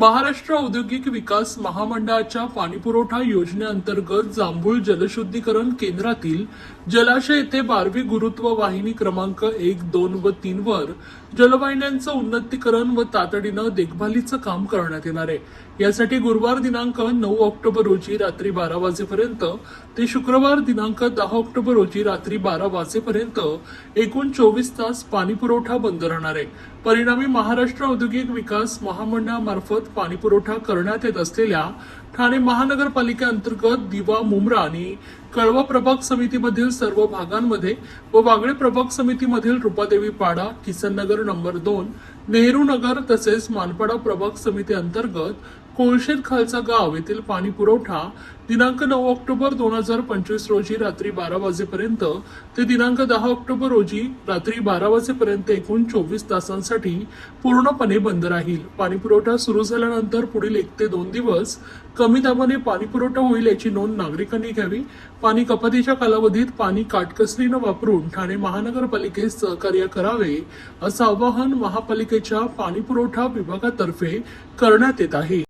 महाराष्ट्र औद्योगिक विकास महामंडळाच्या पाणीपुरवठा योजनेअंतर्गत जांभूळ जलशुद्धीकरण केंद्रातील जलाशय येथे बारवी गुरुत्व वाहिनी क्रमांक एक दोन व तीन वर जलवाहिन्यांचं उन्नतीकरण व तातडीनं देखभालीचं काम करण्यात येणार आहे. यासाठी गुरुवार दिनांक नऊ ऑक्टोबर रोजी रात्री बारा वाजेपर्यंत ते शुक्रवार दिनांक दहा ऑक्टोबर रोजी रात्री बारा वाजेपर्यंत एकूण चोवीस तास पाणीपुरवठा बंद राहणार आहे. परिणामी महाराष्ट्र औद्योगिक विकास महामंडळामार्फत पाणीपुरवठा करण्यात येत असलेल्या ठाणे महानगरपालिकेअंतर्गत दिवा मुंब्रा आणि कळवा प्रभाग समितीमधील सर्व भागांमध्ये व वागळे प्रभाग समितीमधील रुपादेवी पाडा किसन नगर नंबर दोन नेहरू नगर तसेच मानपाडा प्रभाग समिती अंतर्गत कोळशेत खालचा गाव येथील पाणी पुरवठा दिनांक नऊ ऑक्टोबर दोन हजार पंचवीस रोजी रात्री बारा वाजेपर्यंत ते दिनांक दहा ऑक्टोबर रोजी रात्री बारा वाजेपर्यंत एकूण चोवीस तासांसाठी पूर्णपणे बंद राहील. पाणी पुरवठा सुरू झाल्यानंतर पुढील एक ते दोन दिवस कमी दाबाने पाणी पुरवठा होईल याची नोंद नागरिकांनी घ्यावी. पाणी कपातीच्या कालावधीत पाणी काटकसरीनं वापरून ठाणे महानगरपालिकेस सहकार्य करावे असं आवाहन महापालिकेच्या पाणी पुरवठा विभागातर्फे करण्यात येत आहे.